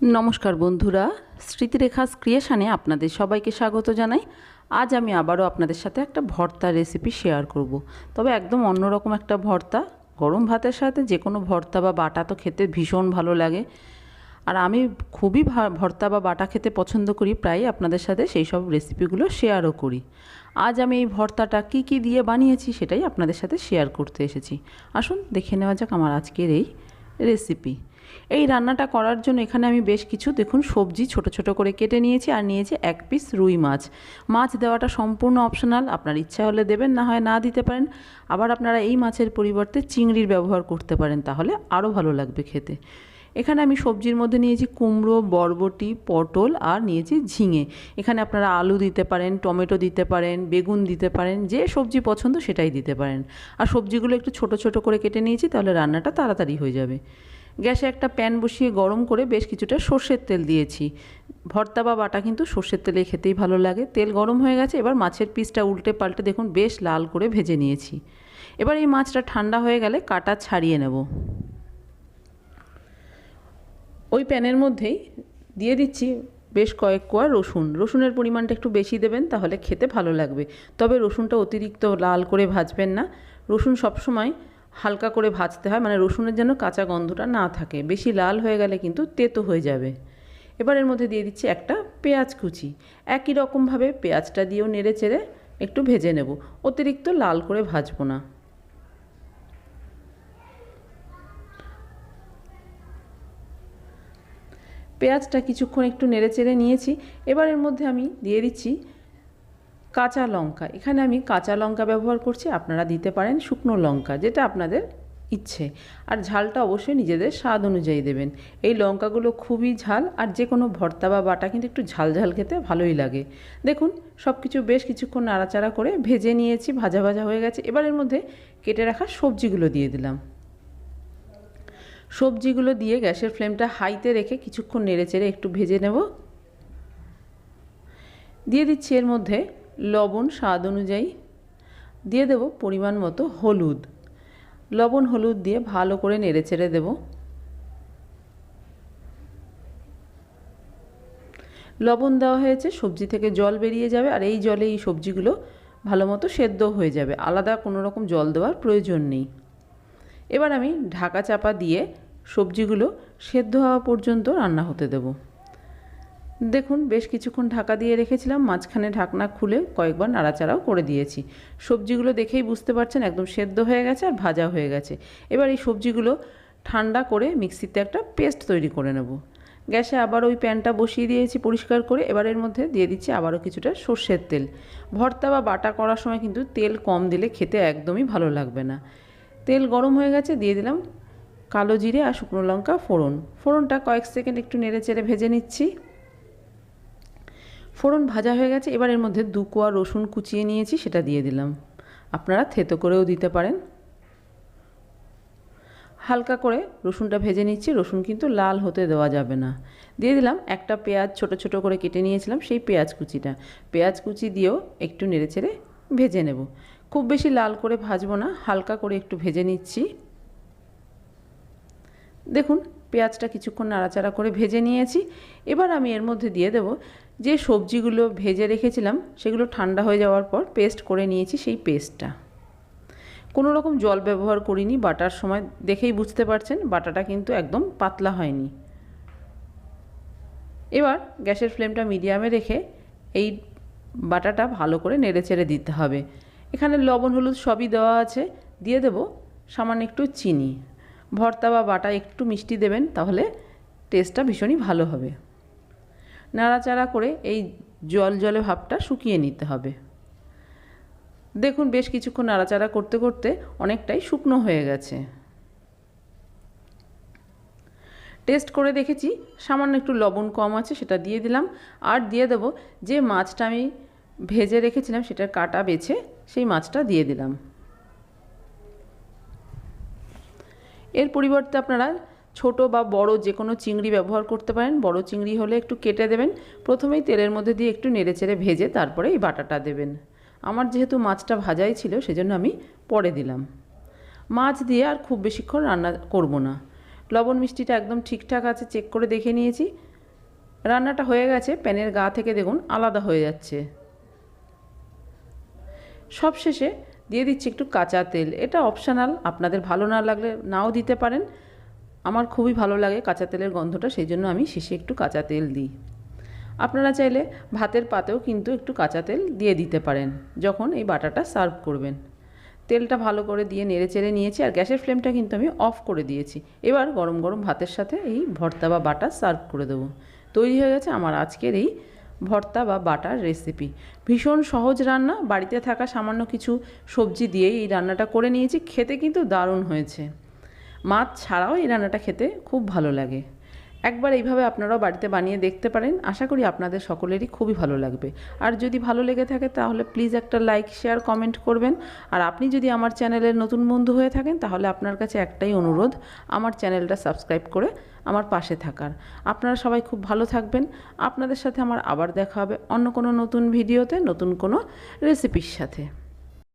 নমস্কার বন্ধুরা, স্মৃতিরেখাস ক্রিয়েশানে আপনাদের সবাইকে স্বাগত জানাই। আজ আমি আবারও আপনাদের সাথে একটা ভর্তা রেসিপি শেয়ার করব। তবে একদম অন্যরকম একটা ভর্তা, গরম ভাতের সাথে যে কোনো ভর্তা বা বাটা তো খেতে ভীষণ ভালো লাগে। আর আমি খুবই ভর্তা বা বাটা খেতে পছন্দ করি প্রায় আপনাদের সাথে সেই সব রেসিপিগুলো শেয়ারও করি। আজ আমি এই ভর্তাটা কি কি দিয়ে বানিয়েছি সেটাই আপনাদের সাথে শেয়ার করতে এসেছি। আসুন দেখে নেওয়া যাক আমার আজকের এই রেসিপি। এই রান্নাটা করার জন্য এখানে আমি বেশ কিছু, দেখুন, সবজি ছোট ছোট করে কেটে নিয়েছি আর নিয়েছি এক পিস রুই মাছ। মাছ দেওয়াটা সম্পূর্ণ অপশনাল, আপনার ইচ্ছা হলে দেবেন, না হয় না দিতে পারেন। আবার আপনারা এই মাছের পরিবর্তে চিংড়ির ব্যবহার করতে পারেন, তাহলে আরও ভালো লাগবে খেতে। এখানে আমি সবজির মধ্যে নিয়েছি কুমড়ো, বরবটি, পটল আর নিয়েছি ঝিঙে। এখানে আপনারা আলু দিতে পারেন, টমেটো দিতে পারেন, বেগুন দিতে পারেন, যে সবজি পছন্দ সেটাই দিতে পারেন। আর সবজিগুলো একটু ছোট ছোট করে কেটে নিয়েছি, তাহলে রান্নাটা তাড়াতাড়ি হয়ে যাবে। গ্যাসে একটা প্যান বসিয়ে গরম করে বেশ কিছুটা সর্ষের তেল দিয়েছি। ভর্তা বা বাটা কিন্তু সর্ষের তেলে খেতেই ভালো লাগে। তেল গরম হয়ে গেছে, এবার মাছের পিসটা উল্টে পাল্টে দেখুন বেশ লাল করে ভেজে নিয়েছি। এবার এই মাছটা ঠান্ডা হয়ে গেলে কাটা ছাড়িয়ে নেব। ওই প্যানের মধ্যেই দিয়ে দিচ্ছি বেশ কয়েক কোয়া রসুন। রসুনের পরিমাণটা একটু বেশি দেবেন, তাহলে খেতে ভালো লাগবে। তবে রসুনটা অতিরিক্ত লাল করে ভাজবেন না। রসুন সবসময় হালকা করে ভাজতে হয় মানে রসুনের যেন কাঁচা গন্ধটা না থাকে। বেশি লাল হয়ে গেলে কিন্তু তেতো হয়ে যাবে। এবার এর মধ্যে দিয়ে দিচ্ছি একটা পেঁয়াজ কুচি। একই রকমভাবে পেঁয়াজটা দিয়েও নেড়ে চেড়ে একটু ভেজে নেব। অতিরিক্ত লাল করে ভাজবো না। পেঁয়াজটা কিছুক্ষণ একটু নেড়ে চেড়ে নিয়েছি। এবার এর মধ্যে আমি দিয়ে দিচ্ছি কাঁচা লঙ্কা। এখানে আমি কাঁচা লঙ্কা ব্যবহার করছি, আপনারা দিতে পারেন শুকনো লঙ্কা, যেটা আপনাদের ইচ্ছে। আর ঝালটা অবশ্যই নিজেদের স্বাদ অনুযায়ী দেবেন। এই লঙ্কাগুলো খুবই ঝাল, আর যে কোনো ভর্তা বা বাটা কিন্তু একটু ঝাল ঝাল খেতে ভালোই লাগে। দেখুন সব কিছু বেশ কিছুক্ষণ নাড়াচাড়া করে ভেজে নিয়েছি, ভাজা ভাজা হয়ে গেছে। এবার এর মধ্যে কেটে রাখা সবজিগুলো দিয়ে দিলাম। সবজিগুলো দিয়ে গ্যাসের ফ্লেমটা হাইতে রেখে কিছুক্ষণ নেড়ে চেড়ে একটু ভেজে নেব। দিয়ে দিচ্ছি এর মধ্যে লবণ স্বাদ অনুযায়ী দিয়ে দেব পরিমাণ মতো হলুদ। লবণ হলুদ দিয়ে ভালো করে নেড়ে চেড়ে দেব। লবণ দেওয়া হয়েছে, সবজি থেকে জল বেরিয়ে যাবে আর এই জলে এই সবজিগুলো ভালো মতো সেদ্ধ হয়ে যাবে। আলাদা কোনো রকম জল দেওয়ার প্রয়োজন নেই। এবার আমি ঢাকা চাপা দিয়ে সবজিগুলো সেদ্ধ হওয়া পর্যন্ত রান্না হতে দেব। দেখুন, বেশ কিছুক্ষণ ঢাকা দিয়ে রেখেছিলাম, মাঝখানে ঢাকনা খুলে কয়েকবার নাড়াচাড়াও করে দিয়েছি। সবজিগুলো দেখেই বুঝতে পারছেন, একদম সেদ্ধ হয়ে গেছে আর ভাজা হয়ে গেছে। এবার এই সবজিগুলো ঠান্ডা করে মিক্সিতে একটা পেস্ট তৈরি করে নেব। গ্যাসে আবার ওই প্যানটা বসিয়ে দিয়েছি পরিষ্কার করে, এবার এর মধ্যে দিয়ে দিচ্ছি আবারও কিছুটা সর্ষের তেল। ভর্তা বা বাটা করার সময় কিন্তু তেল কম দিলে খেতে একদমই ভালো লাগবে না। তেল গরম হয়ে গেছে, দিয়ে দিলাম কালো জিরে আর শুকনো লঙ্কা ফোড়ন। ফোড়নটা কয়েক সেকেন্ড একটু নেড়ে চেড়ে ভেজে নিচ্ছি। ফোড়ন ভাজা হয়ে গেছে, এবার এর মধ্যে দু কোয়া রসুন কুচিয়ে নিয়েছি, সেটা দিয়ে দিলাম। আপনারা থেতো করেও দিতে পারেন। হালকা করে রসুনটা ভেজে নিচ্ছি, রসুন কিন্তু লাল হতে দেওয়া যাবে না। দিয়ে দিলাম একটা পেঁয়াজ ছোট ছোট করে কেটে নিয়েছিলাম, সেই পেঁয়াজ কুচিটা। পেঁয়াজ কুচি দিয়েও একটু নেড়ে চেড়ে ভেজে নেব। খুব বেশি লাল করে ভাজবো না, হালকা করে একটু ভেজে নিচ্ছি। দেখুন পেঁয়াজটা কিছুক্ষণ নাড়াচাড়া করে ভেজে নিয়েছি। এবার আমি এর মধ্যে দিয়ে দেব যে সবজিগুলো ভেজে রেখেছিলাম, সেগুলো ঠান্ডা হয়ে যাওয়ার পর পেস্ট করে নিয়েছি সেই পেস্টটা। কোনো রকম জল ব্যবহার করিনি, বাটার সময় দেখেই বুঝতে পারছেন, বাটাটা কিন্তু একদম পাতলা হয়নি। এবার গ্যাসের ফ্লেমটা মিডিয়ামে রেখে এই বাটাটা ভালো করে নেড়ে চেড়ে দিতে হবে। এখানে লবণ, হলুদ সবই দেওয়া আছে। দিয়ে দেব সামান্য একটু চিনি। ভর্তা বা বাটা একটু মিষ্টি দেবেন, তাহলে টেস্টটা ভীষণই ভালো হবে। নাড়াচাড়া করে এই জল জলে ভাবটা শুকিয়ে নিতে হবে। দেখুন, বেশ কিছুক্ষণ নাড়াচাড়া করতে করতে অনেকটাই শুকনো হয়ে গেছে। টেস্ট করে দেখেছি, সামান্য একটু লবণ কম আছে, সেটা দিয়ে দিলাম। আর দিয়ে দেব যে মাছটা আমি ভেজে রেখেছিলাম, সেটার কাটা বেছে সেই মাছটা দিয়ে দিলাম। এর পরিবর্তে আপনারা ছোট বা বড় যে কোনো চিংড়ি ব্যবহার করতে পারেন। বড় চিংড়ি হলে একটু কেটে দেবেন। প্রথমেই তেলের মধ্যে দিয়ে একটু নেড়ে চেড়ে ভেজে তারপরে এই বাটাটা দেবেন। আমার যেহেতু মাছটা ভাজাই ছিল, সেজন্য আমি পরে দিলাম। মাছ দিয়ে আর খুব বেশিক্ষণ রান্না করব না। লবণ মিষ্টিটা একদম ঠিকঠাক আছে, চেক করে দেখে নিয়েছি। রান্নাটা হয়ে গেছে, প্যানের গা থেকে দেখুন আলাদা হয়ে যাচ্ছে। সব শেষে দিয়ে দিচ্ছি একটু কাঁচা তেল। এটা অপশনাল আপনাদের ভালো না লাগলে নাও দিতে পারেন। আমার খুবই ভালো লাগে কাঁচা তেলের গন্ধটা, সেই জন্য আমি শেষে একটু কাঁচা তেল দিই। আপনারা চাইলে ভাতের পাতেও কিন্তু একটু কাঁচা তেল দিয়ে দিতে পারেন, যখন এই বাটাটা সার্ভ করবেন। তেলটা ভালো করে দিয়ে নেড়ে চেড়ে নিয়েছি, আর গ্যাসের ফ্লেমটা কিন্তু আমি অফ করে দিয়েছি। এবার গরম গরম ভাতের সাথে এই ভর্তা বা বাটা সার্ভ করে দেবো। তৈরি হয়ে গেছে আমার আজকের এই ভর্তা বা বাটার রেসিপি ভীষণ সহজ রান্না, বাড়িতে থাকা সামান্য কিছু সবজি দিয়েই এই রান্নাটা করে নিয়েছি, খেতে কিন্তু দারুণ হয়েছে। মাছ ছাড়াও এই রান্নাটা খেতে খুব ভালো লাগে। একবার এইভাবে আপনারাও বাড়িতে বানিয়ে দেখতে পারেন। আশা করি আপনাদের সকলেরই খুবই ভালো লাগবে। আর যদি ভালো লেগে থাকে তাহলে প্লিজ একটা লাইক শেয়ার কমেন্ট করবেন। আর আপনি যদি আমার চ্যানেলের নতুন বন্ধু হয়ে থাকেন তাহলে আপনার কাছে একটাই অনুরোধ, আমার চ্যানেলটা সাবস্ক্রাইব করে আমার পাশে থাকার। আপনারা সবাই খুব ভালো থাকবেন। আপনাদের সাথে আমার আবার দেখা হবে অন্য কোনো নতুন ভিডিওতে নতুন কোনো রেসিপির সাথে।